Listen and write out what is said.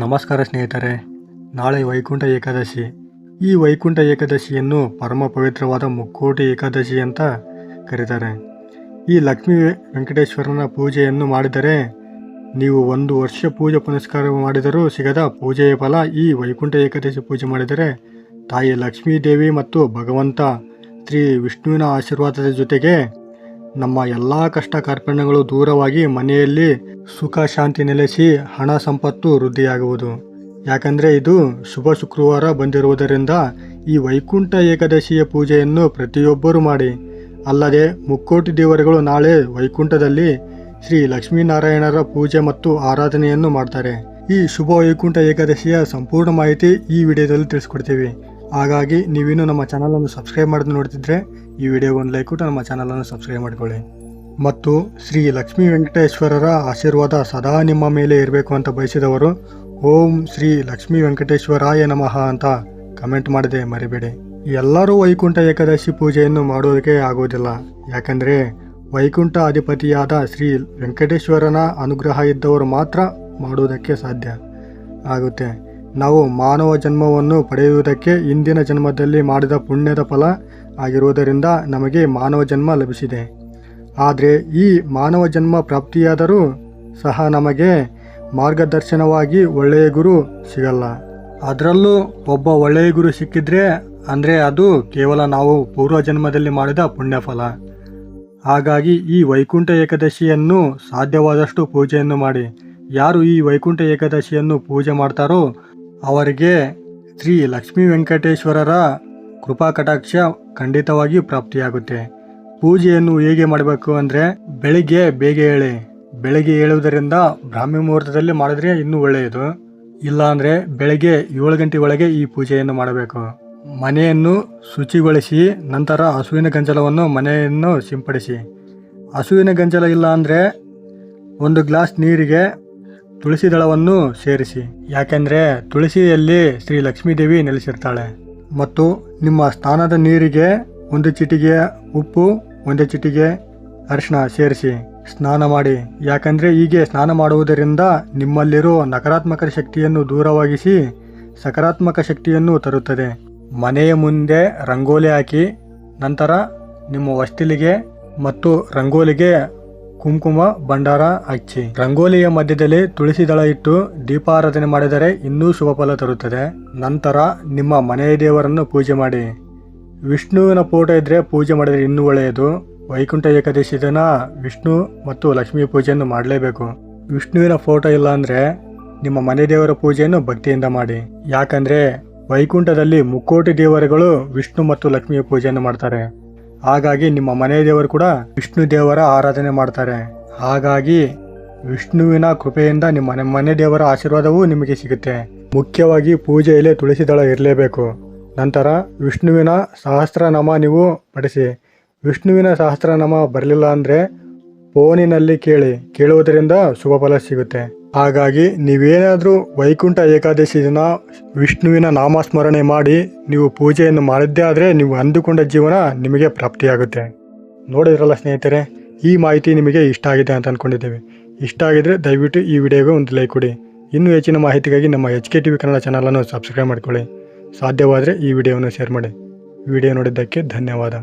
ನಮಸ್ಕಾರ ಸ್ನೇಹಿತರೆ, ನಾಳೆ ವೈಕುಂಠ ಏಕಾದಶಿ. ಈ ವೈಕುಂಠ ಏಕಾದಶಿಯನ್ನು ಪರಮ ಪವಿತ್ರವಾದ ಮುಕ್ಕೋಟಿ ಏಕಾದಶಿ ಅಂತ ಕರೀತಾರೆ. ಈ ಲಕ್ಷ್ಮೀ ವೆಂಕಟೇಶ್ವರನ ಪೂಜೆಯನ್ನು ಮಾಡಿದರೆ, ನೀವು ಒಂದು ವರ್ಷ ಪೂಜೆ ಪುನಸ್ಕಾರ ಮಾಡಿದರೂ ಸಿಗದ ಪೂಜೆಯ ಫಲ ಈ ವೈಕುಂಠ ಏಕಾದಶಿ ಪೂಜೆ ಮಾಡಿದರೆ, ತಾಯಿ ಲಕ್ಷ್ಮೀ ದೇವಿ ಮತ್ತು ಭಗವಂತ ಶ್ರೀ ವಿಷ್ಣುವಿನ ಆಶೀರ್ವಾದದ ಜೊತೆಗೆ ನಮ್ಮ ಎಲ್ಲ ಕಷ್ಟ ಕಾರ್ಪಣ್ಯಗಳು ದೂರವಾಗಿ ಮನೆಯಲ್ಲಿ ಸುಖ ಶಾಂತಿ ನೆಲೆಸಿ ಹಣ ಸಂಪತ್ತು ವೃದ್ಧಿಯಾಗುವುದು. ಯಾಕಂದರೆ ಇದು ಶುಭ ಶುಕ್ರವಾರ ಬಂದಿರುವುದರಿಂದ ಈ ವೈಕುಂಠ ಏಕಾದಶಿಯ ಪೂಜೆಯನ್ನು ಪ್ರತಿಯೊಬ್ಬರೂ ಮಾಡಿ. ಅಲ್ಲದೆ ಮುಕ್ಕೋಟಿ ದೇವರುಗಳು ನಾಳೆ ವೈಕುಂಠದಲ್ಲಿ ಶ್ರೀ ಲಕ್ಷ್ಮೀನಾರಾಯಣರ ಪೂಜೆ ಮತ್ತು ಆರಾಧನೆಯನ್ನು ಮಾಡ್ತಾರೆ. ಈ ಶುಭ ವೈಕುಂಠ ಏಕಾದಶಿಯ ಸಂಪೂರ್ಣ ಮಾಹಿತಿ ಈ ವಿಡಿಯೋದಲ್ಲಿ ತಿಳಿಸ್ಕೊಡ್ತೀವಿ. ಹಾಗಾಗಿ ನೀವಿನ್ನೂ ನಮ್ಮ ಚಾನಲನ್ನು ಸಬ್ಸ್ಕ್ರೈಬ್ ಮಾಡಿದ್ರು ನೋಡ್ತಿದ್ರೆ ಈ ವಿಡಿಯೋಗೆ ಒಂದು ಲೈಕ್ ಕೊಟ್ಟು ನಮ್ಮ ಚಾನಲನ್ನು ಸಬ್ಸ್ಕ್ರೈಬ್ ಮಾಡ್ಕೊಳ್ಳಿ. ಮತ್ತು ಶ್ರೀ ಲಕ್ಷ್ಮೀ ವೆಂಕಟೇಶ್ವರರ ಆಶೀರ್ವಾದ ಸದಾ ನಿಮ್ಮ ಮೇಲೆ ಇರಬೇಕು ಅಂತ ಬಯಸಿದವರು, ಓಂ ಶ್ರೀ ಲಕ್ಷ್ಮೀ ವೆಂಕಟೇಶ್ವರಾಯ ನಮಃ ಅಂತ ಕಮೆಂಟ್ ಮಾಡದೆ ಮರಿಬೇಡಿ. ಎಲ್ಲರೂ ವೈಕುಂಠ ಏಕಾದಶಿ ಪೂಜೆಯನ್ನು ಮಾಡೋದಕ್ಕೆ ಆಗೋದಿಲ್ಲ. ಯಾಕಂದರೆ ವೈಕುಂಠ ಅಧಿಪತಿಯಾದ ಶ್ರೀ ವೆಂಕಟೇಶ್ವರನ ಅನುಗ್ರಹ ಇದ್ದವರು ಮಾತ್ರ ಮಾಡುವುದಕ್ಕೆ ಸಾಧ್ಯ ಆಗುತ್ತೆ. ನಾವು ಮಾನವ ಜನ್ಮವನ್ನು ಪಡೆಯುವುದಕ್ಕೆ ಇಂದಿನ ಜನ್ಮದಲ್ಲಿ ಮಾಡಿದ ಪುಣ್ಯದ ಫಲ ಆಗಿರುವುದರಿಂದ ನಮಗೆ ಮಾನವ ಜನ್ಮ ಲಭಿಸಿದೆ. ಆದರೆ ಈ ಮಾನವ ಜನ್ಮ ಪ್ರಾಪ್ತಿಯಾದರೂ ಸಹ ನಮಗೆ ಮಾರ್ಗದರ್ಶನವಾಗಿ ಒಳ್ಳೆಯ ಗುರು ಸಿಗಲ್ಲ. ಅದರಲ್ಲೂ ಒಬ್ಬ ಒಳ್ಳೆಯ ಗುರು ಸಿಕ್ಕಿದ್ರೆ ಅಂದರೆ ಅದು ಕೇವಲ ನಾವು ಪೂರ್ವ ಜನ್ಮದಲ್ಲಿ ಮಾಡಿದ ಪುಣ್ಯಫಲ ಹಾಗಾಗಿ ಈ ವೈಕುಂಠ ಏಕಾದಶಿಯನ್ನು ಸಾಧ್ಯವಾದಷ್ಟು ಪೂಜೆಯನ್ನು ಮಾಡಿ. ಯಾರು ಈ ವೈಕುಂಠ ಏಕಾದಶಿಯನ್ನು ಪೂಜೆ ಮಾಡ್ತಾರೋ ಅವರಿಗೆ ಶ್ರೀ ಲಕ್ಷ್ಮೀ ವೆಂಕಟೇಶ್ವರರ ಕೃಪಾ ಕಟಾಕ್ಷ ಖಂಡಿತವಾಗಿ ಪ್ರಾಪ್ತಿಯಾಗುತ್ತೆ. ಪೂಜೆಯನ್ನು ಹೇಗೆ ಮಾಡಬೇಕು ಅಂದರೆ ಬೆಳಿಗ್ಗೆ ಬೇಗ ಹೇಳಿ ಬೆಳಿಗ್ಗೆ ಹೇಳುವುದರಿಂದ ಬ್ರಾಹ್ಮಿ ಮುಹೂರ್ತದಲ್ಲಿ ಮಾಡಿದ್ರೆ ಇನ್ನೂ ಒಳ್ಳೆಯದು. ಇಲ್ಲಾಂದರೆ ಬೆಳಗ್ಗೆ ಏಳು ಗಂಟೆ ಒಳಗೆ ಈ ಪೂಜೆಯನ್ನು ಮಾಡಬೇಕು. ಮನೆಯನ್ನು ಶುಚಿಗೊಳಿಸಿ, ನಂತರ ಹಸುವಿನ ಗಂಜಲವನ್ನು ಮನೆಯನ್ನು ಸಿಂಪಡಿಸಿ. ಹಸುವಿನ ಗಂಜಲ ಇಲ್ಲ ಅಂದರೆ ಒಂದು ಗ್ಲಾಸ್ ನೀರಿಗೆ ತುಳಸಿ ದಳವನ್ನು ಸೇರಿಸಿ. ಯಾಕೆಂದರೆ ತುಳಸಿಯಲ್ಲಿ ಶ್ರೀ ಲಕ್ಷ್ಮೀದೇವಿ ನೆಲೆಸಿರ್ತಾಳೆ. ಮತ್ತು ನಿಮ್ಮ ಸ್ನಾನದ ನೀರಿಗೆ ಒಂದು ಚಿಟಿಗೆ ಉಪ್ಪು, ಒಂದು ಚಿಟಿಗೆ ಅರಿಶಿಣ ಸೇರಿಸಿ ಸ್ನಾನ ಮಾಡಿ. ಯಾಕಂದರೆ ಹೀಗೆ ಸ್ನಾನ ಮಾಡುವುದರಿಂದ ನಿಮ್ಮಲ್ಲಿರೋ ನಕಾರಾತ್ಮಕ ಶಕ್ತಿಯನ್ನು ದೂರವಾಗಿಸಿ ಸಕಾರಾತ್ಮಕ ಶಕ್ತಿಯನ್ನು ತರುತ್ತದೆ. ಮನೆಯ ಮುಂದೆ ರಂಗೋಲಿ ಹಾಕಿ, ನಂತರ ನಿಮ್ಮ ಹೊಸ್ತಿಲಿಗೆ ಮತ್ತು ರಂಗೋಲಿಗೆ ಕುಂಕುಮ, ಭಂಡಾರ ಹಚ್ಚಿ ರಂಗೋಲಿಯ ಮಧ್ಯದಲ್ಲಿ ತುಳಸಿ ದಳ ಇಟ್ಟು ದೀಪಾರಾಧನೆ ಮಾಡಿದರೆ ಇನ್ನೂ ಶುಭ ಫಲ ತರುತ್ತದೆ. ನಂತರ ನಿಮ್ಮ ಮನೆಯ ದೇವರನ್ನು ಪೂಜೆ ಮಾಡಿ. ವಿಷ್ಣುವಿನ ಫೋಟೋ ಇದ್ದರೆ ಪೂಜೆ ಮಾಡಿದರೆ ಇನ್ನೂ ಒಳ್ಳೆಯದು. ವೈಕುಂಠ ಏಕಾದಶಿ ದಿನ ವಿಷ್ಣು ಮತ್ತು ಲಕ್ಷ್ಮೀ ಪೂಜೆಯನ್ನು ಮಾಡಲೇಬೇಕು. ವಿಷ್ಣುವಿನ ಫೋಟೋ ಇಲ್ಲ ಅಂದರೆ ನಿಮ್ಮ ಮನೆ ದೇವರ ಪೂಜೆಯನ್ನು ಭಕ್ತಿಯಿಂದ ಮಾಡಿ. ಯಾಕಂದರೆ ವೈಕುಂಠದಲ್ಲಿ ಮುಕ್ಕೋಟಿ ದೇವರುಗಳು ವಿಷ್ಣು ಮತ್ತು ಲಕ್ಷ್ಮಿಯ ಪೂಜೆಯನ್ನು ಮಾಡ್ತಾರೆ. ಹಾಗಾಗಿ ನಿಮ್ಮ ಮನೆ ದೇವರು ಕೂಡ ವಿಷ್ಣು ದೇವರ ಆರಾಧನೆ ಮಾಡ್ತಾರೆ. ಹಾಗಾಗಿ ವಿಷ್ಣುವಿನ ಕೃಪೆಯಿಂದ ನಿಮ್ಮ ಮನೆ ದೇವರ ಆಶೀರ್ವಾದವೂ ನಿಮಗೆ ಸಿಗುತ್ತೆ. ಮುಖ್ಯವಾಗಿ ಪೂಜೆಯಲ್ಲಿ ತುಳಸಿ ದಳ ಇರಲೇಬೇಕು. ನಂತರ ವಿಷ್ಣುವಿನ ಸಹಸ್ರನಾಮ ನೀವು ಪಡಿಸಿ ವಿಷ್ಣುವಿನ ಸಹಸ್ರನಾಮ ಬರಲಿಲ್ಲ ಅಂದರೆ ಫೋನಿನಲ್ಲಿ ಕೇಳಿ. ಕೇಳುವುದರಿಂದ ಶುಭ ಫಲ ಸಿಗುತ್ತೆ. ಹಾಗಾಗಿ ನೀವೇನಾದರೂ ವೈಕುಂಠ ಏಕಾದಶಿ ದಿನ ವಿಷ್ಣುವಿನ ನಾಮಸ್ಮರಣೆ ಮಾಡಿ ನೀವು ಪೂಜೆಯನ್ನು ಮಾಡಿದ್ದೇ ಆದರೆ ನೀವು ಅಂದುಕೊಂಡ ಜೀವನ ನಿಮಗೆ ಪ್ರಾಪ್ತಿಯಾಗುತ್ತೆ. ನೋಡಿದ್ರಲ್ಲ ಸ್ನೇಹಿತರೆ, ಈ ಮಾಹಿತಿ ನಿಮಗೆ ಇಷ್ಟ ಆಗಿದೆ ಅಂತ ಅಂದ್ಕೊಂಡಿದ್ದೇವೆ ಇಷ್ಟ ಆಗಿದರೆ ದಯವಿಟ್ಟು ಈ ವಿಡಿಯೋಗೆ ಒಂದು ಲೈಕ್ ಕೊಡಿ. ಇನ್ನೂ ಹೆಚ್ಚಿನ ಮಾಹಿತಿಗಾಗಿ ನಮ್ಮ H K T V Kannada ಚಾನಲನ್ನು ಸಬ್ಸ್ಕ್ರೈಬ್ ಮಾಡಿಕೊಳ್ಳಿ. ಸಾಧ್ಯವಾದರೆ ಈ ವಿಡಿಯೋವನ್ನು ಶೇರ್ ಮಾಡಿ. ವಿಡಿಯೋ ನೋಡಿದ್ದಕ್ಕೆ ಧನ್ಯವಾದ.